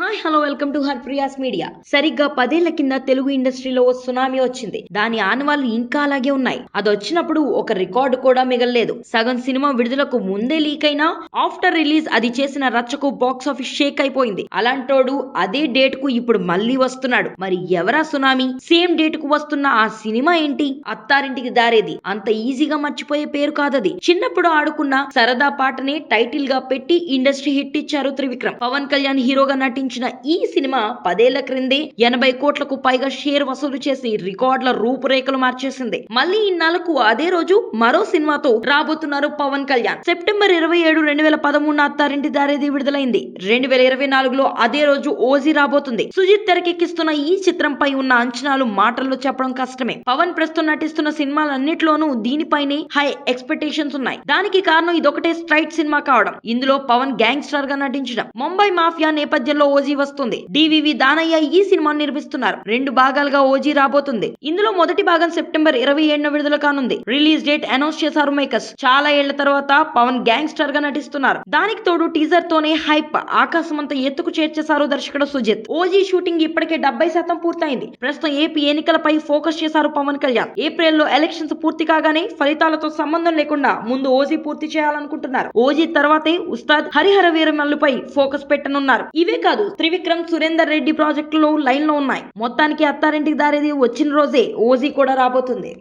Hi hello welcome to her Priya's media సరిగ్గా పదేళ్ళ కింద తెలుగు ఇండస్ట్రీలో ఓ సునామీ వచ్చింది. దాని ఆనవాళ్ళు ఇంకా అలాగే ఉన్నాయి. అది వచ్చినప్పుడు ఒక రికార్డు కూడా మిగలలేదు. సగం సినిమా విడుదలకు ముందే లీక్ అయినా ఆఫ్టర్ రిలీజ్ అది చేసిన రచ్చకు బాక్స్ ఆఫీస్ షేక్ అయిపోయింది. అలాంటోడు అదే డేట్కు ఇప్పుడు మళ్ళీ వస్తున్నాడు. మరి ఎవరా సునామీ? సేమ్ డేట్కు వస్తున్న ఆ సినిమా ఏంటి? అత్తారింటికి దారేది. అంత ఈజీగా మర్చిపోయే పేరు కాదది. చిన్నప్పుడు ఆడుకున్న సరదా పాటనే టైటిల్గా పెట్టి ఇండస్ట్రీ హిట్ ఇచ్చారు త్రివిక్రమ్. పవన్ కళ్యాణ్ హీరోగా నటించిన ఈ సినిమా పదేళ్ళ క్రిందే ఎనభై కోట్లకు పైగా షేర్ వసూలు చేసి రికార్డుల రూపురేఖలు మార్చేసింది. మళ్ళీ ఇన్నాళ్ళకు అదే రోజు మరో సినిమాతో రాబోతున్నారు పవన్ కళ్యాణ్. సెప్టెంబర్ ఇరవై ఏడు రెండు వేల పదమూడున అత్తారింటి దారేది విడుదలైంది. రెండు వేల ఇరవై నాలుగులో అదే రోజు ఓజీ రాబోతుంది. సుజిత్ తెరకెక్కిస్తున్న ఈ చిత్రంపై ఉన్న అంచనాలు మాటల్లో చెప్పడం కష్టమే. పవన్ ప్రస్తుతం నటిస్తున్న సినిమాలన్నిట్లోనూ దీనిపైనే హై ఎక్స్పెక్టేషన్స్ ఉన్నాయి. దానికి కారణం ఇదొకటే స్ట్రైట్ సినిమా కావడం. ఇందులో పవన్ గ్యాంగ్స్టర్గా నటించడం. ముంబై మాఫియా నేపథ్యంలో ఓజీ వస్తుంది. డివివి దానయ్య ఈ సినిమాను నిర్మిస్తున్నారు. రెండు భాగాలుగా ఓజీ రాబోతుంది. ఇందులో మొదటి భాగం సెప్టెంబర్ ఇరవై ఏడున విడుదల కానుంది. రిలీజ్ డేట్ అనౌన్స్ చేశారు మేకర్స్. చాలా ఏళ్ళ తర్వాత పవన్ గ్యాంగ్స్టర్గా నటిస్తున్నారు. దానికి తోడు టీజర్ తోనే హైప్. ఆకాశం అంతా ఎత్తుకు చేర్చేశారు దర్శకుడు సుజిత్. ఓజీ షూటింగ్ ఇప్పటికే డెబ్బై శాతం పూర్తయింది. ప్రస్తుతం ఏపీ ఎన్నికలపై ఫోకస్ చేశారు పవన్ కళ్యాణ్. ఏప్రిల్లో ఎలక్షన్స్ పూర్తి కాగానే ఫలితాలతో సంబంధం లేకుండా ముందు ఓజీ పూర్తి చేయాలనుకుంటున్నారు. ఓజీ తర్వాతే ఉస్తాద్ హరిహర వీరమల్లుపై ఫోకస్ పెట్టనున్నారు. ఇవే కాదు త్రివిక్రమ్ సురేందర్ రెడ్డి ప్రాజెక్టులు లైన్లో ఉన్నాయి. మొత్తానికి అత్తారింటికి దారేది వచ్చిన రోజే ఓజీ కూడా రాబోతుంది.